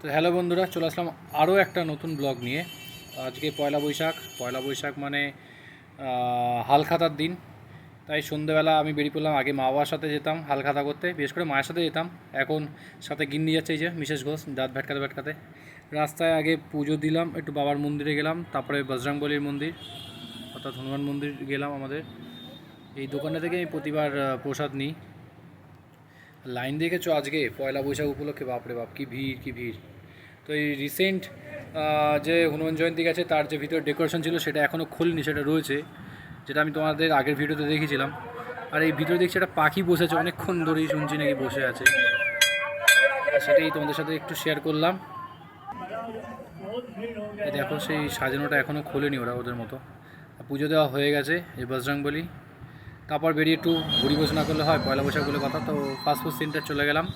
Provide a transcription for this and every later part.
তো হ্যালো বন্ধুরা, চলে আসলাম আরও একটা নতুন ব্লগ নিয়ে। আজকে পয়লা বৈশাখ। পয়লা বৈশাখ মানে হালখাতার দিন। তাই সন্ধ্যেবেলা আমি বেরিয়ে পড়লাম, আগে মা বাবার সাথে যেতাম হালখাতা করতে, বিশেষ করে মায়ের সাথে যেতাম। এখন সাথে গিন্নি যাচ্ছে এই যে, মিসেস ঘোষ, দাঁত ভেটকাতে ভেটকাতে। রাস্তায় আগে পুজো দিলাম, একটু বাবার মন্দিরে গেলাম, তারপরে বজরংবলির মন্দির, অর্থাৎ হনুমান মন্দির গেলাম আমাদের। এই দোকানটা থেকে আমি প্রতিবার প্রসাদ নিই। লাইন দেখেছ আজকে? পয়লা বৈশাখ উপলক্ষে? বাপরে বাপ, কি ভিড় কি ভিড়। তো এই রিসেন্ট যে হনুমান জয়ন্তী গেছে, তার যে ভিতরে ডেকোরেশন ছিল, সেটা এখনও খুলিনি, সেটা রয়েছে। যেটা আমি তোমাদের আগের ভিডিওতে দেখেছিলাম। আর এই ভিডিও দেখছি একটা পাখি বসেছে, অনেকক্ষণ ধরেই শুনছি নাকি বসে আছে। সেটাই তোমাদের সাথে একটু শেয়ার করলাম। দেখো, সেই সাজানোটা এখনও খোলেনি ওরা, ওদের মতো। পুজো দেওয়া হয়ে গেছে, এই বজরংবলী। তারপর বেরিয়ে একটু ঘুরি না করলে হয়, পয়লা বৈশাখ বলে কথা, তো ফাস্টফুড সেন্টার চলে গেলাম।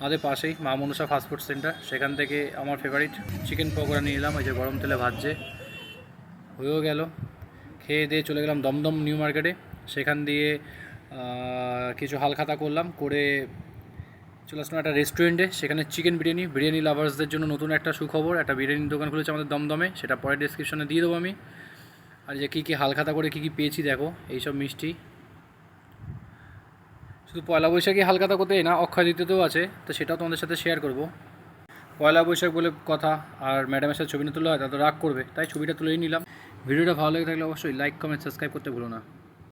আমাদের পাশেই মা মনসা ফাস্টফুড সেন্টার সেখান থেকে আমার ফেভারিট চিকেন পকোড়া নিয়ে এলাম ওই যে গরম তেলে ভাজছে। হয়েও গেল। খেয়ে দিয়ে চলে গেলাম দমদম নিউ মার্কেটে। সেখান দিয়ে কিছু হালখাতা করলাম, করে চলে আসলাম একটা রেস্টুরেন্টে সেখানে চিকেন বিরিয়ানি বিরিয়ানি লাভার্সদের জন্য নতুন একটা সুখবর, একটা বিরিয়ানির দোকান খুলেছে আমাদের দমদমে, সেটা পরে ডিসক্রিপশনে দিয়ে দেবো আমি। আর যে কী কী হালখাতা করে কী কী পেয়েছি দেখো, এইসব মিষ্টি। শুধু পয়লা বৈশাখী হালখাতা কোথায় না, অক্ষয় দ্বিতীয়তেও আছে, তো সেটাও তোমাদের সাথে শেয়ার করব। পয়লা বৈশাখ বলে কথা, আর ম্যাডামের সাথে ছবি না তুলে হয় তা তো রাগ করবে, তাই ছবিটা তুলেই নিলাম। ভিডিওটা ভালো লেগে থাকলে অবশ্যই লাইক কমেন্ট সাবস্ক্রাইব করতে ভুলো না।